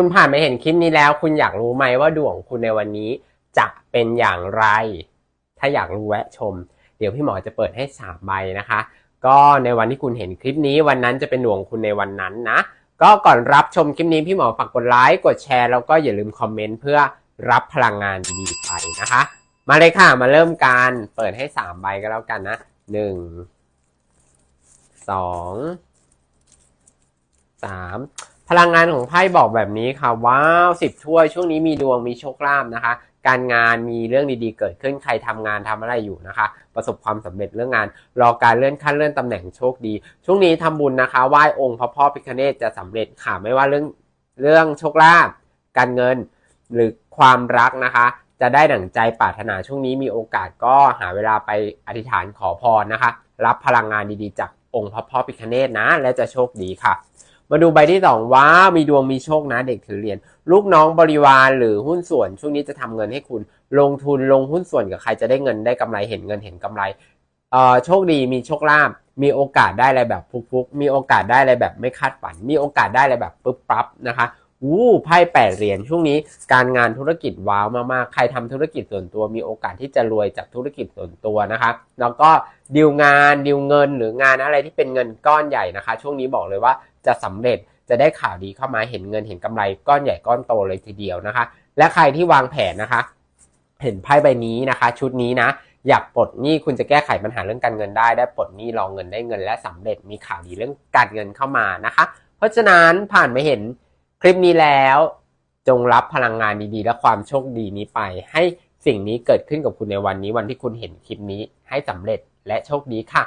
คุณผ่านไปเห็นคลิปนี้แล้ว คุณอยากรู้ไหมว่าดวงคุณในวันนี้จะเป็นอย่างไร ถ้าอยากรู้แวะชม เดี๋ยวพี่หมอจะเปิดให้สามใบนะคะ ก็ในวันที่คุณเห็นคลิปนี้วันนั้นจะเป็นดวงของคุณในวันนั้นนะ ก็ก่อนรับชมคลิปนี้พี่หมอฝากกดไลค์กดแชร์แล้วก็อย่าลืมคอมเมนต์เพื่อรับพลังงานดีๆไปนะคะ มาเลยค่ะมาเริ่มการเปิดให้สามใบก็แล้วกันนะหนึ่งสองสาม พลังงานของไพ่บอกแบบนี้ค่ะว้าวสิบถ้วยช่วงนี้มีดวงมีโชคลาภนะคะ การงานมีเรื่องดีๆ เกิดขึ้นใครทำงานทำอะไรอยู่นะคะ ประสบความสำเร็จเรื่องงาน รอการเลื่อนขั้นเลื่อนตำแหน่งโชคดี ช่วงนี้ทำบุญนะคะไหว้องค์พระพ่อพิฆเนศจะสำเร็จค่ะไม่ว่าเรื่องเรื่องโชคลาภการเงินหรือความรักนะคะ จะได้ดั่งใจปรารถนาช่วงนี้มีโอกาสก็หาเวลาไปอธิษฐานขอพรนะคะ รับพลังงานดีๆ จากองค์พระพ่อพิฆเนศนะ และจะโชคดีค่ะ มาดูใบที่สองว้ามีดวงมีโชคนะเด็กถือเหรียญลูกน้องบริวารหรือหุ้นส่วน ช่วงนี้จะทำเงินให้คุณลงทุนลงหุ้นส่วนกับใครจะได้เงินได้กำไรเห็นเงินเห็นกำไรเอ่อโชคดีมีโชคลาภมีโอกาสได้อะไรแบบฟุกๆมีโอกาสได้อะไรแบบไม่คาดฝัน มีโอกาสได้อะไรแบบปุ๊บปั๊บนะคะอู้ไพ่แปดเหรียญช่วงนี้การงานธุรกิจว้าวมากๆ ใครทำธุรกิจส่วนตัวมีโอกาสที่จะรวยจากธุรกิจส่วนตัวนะคะแล้วก็ดีลงานดีลเงินหรืองานอะไรที่เป็นเงินก้อนใหญ่นะคะ ช่วงนี้บอกเลยว่า จะสำเร็จจะได้ข่าวดีเข้ามาเห็นเงินเห็นกำไรก้อนใหญ่ก้อนโตเลยทีเดียวนะคะ และใครที่วางแผนนะคะ เห็นไพ่ใบนี้นะคะ ชุดนี้นะอยากปลดหนี้คุณจะแก้ไขปัญหาเรื่องการเงินได้ ได้ปลดหนี้รองเงินได้เงินและสำเร็จมีข่าวดีเรื่องการเงินเข้ามานะคะ เพราะฉะนั้นผ่านไปเห็นคลิปนี้แล้ว จงรับพลังงานดีๆ และความโชคดีนี้ไป ให้สิ่งนี้เกิดขึ้นกับคุณในวันนี้วันที่คุณเห็นคลิปนี้ให้สำเร็จและโชคดีค่ะ